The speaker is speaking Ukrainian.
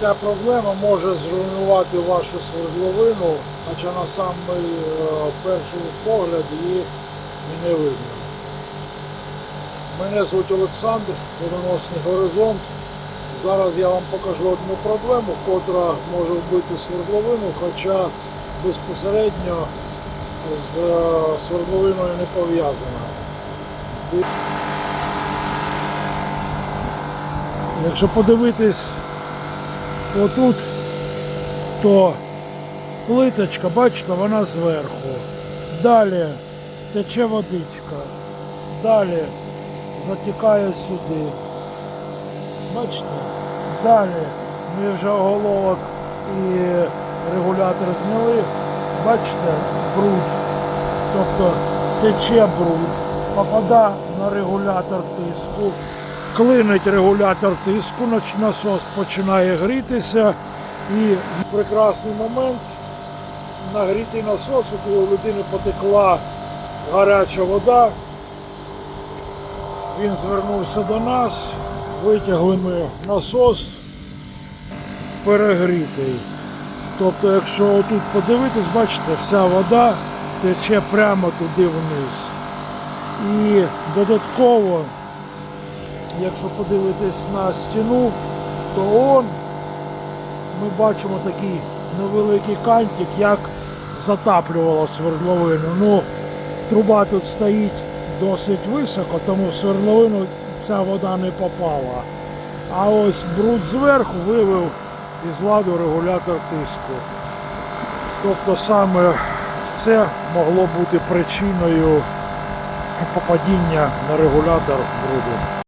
ця проблема може зруйнувати вашу свердловину, хоча на самий е, перший погляд її і не видно. Мене звуть Олександр, водоносний горизонт. Зараз я вам покажу одну проблему, котра може вбити свердловину, хоча безпосередньо з е, свердловиною не пов'язана. Якщо подивитись отут, то плиточка, бачите, вона зверху. Далі тече водичка. Далі затікає сюди. Бачите? Далі ми вже оголовок і регулятор зняли. Бачите, бруд. Тобто тече бруд, попадає на регулятор тиску, клинить регулятор тиску, насос починає грітися і прекрасний момент нагрітий насос, коли у людини потекла гаряча вода. Він звернувся до нас, витягли ми насос перегрітий. Тобто, якщо отут подивитись, бачите, вся вода тече прямо туди вниз. І додатково, якщо подивитись на стіну, то он ми бачимо такий невеликий кантик, як затаплювало свердловину. Ну, труба тут стоїть досить високо, тому в свердловину ця вода не попала. А ось бруд зверху вивів із ладу регулятор тиску. Тобто саме це могло бути причиною попадіння на регулятор бруду.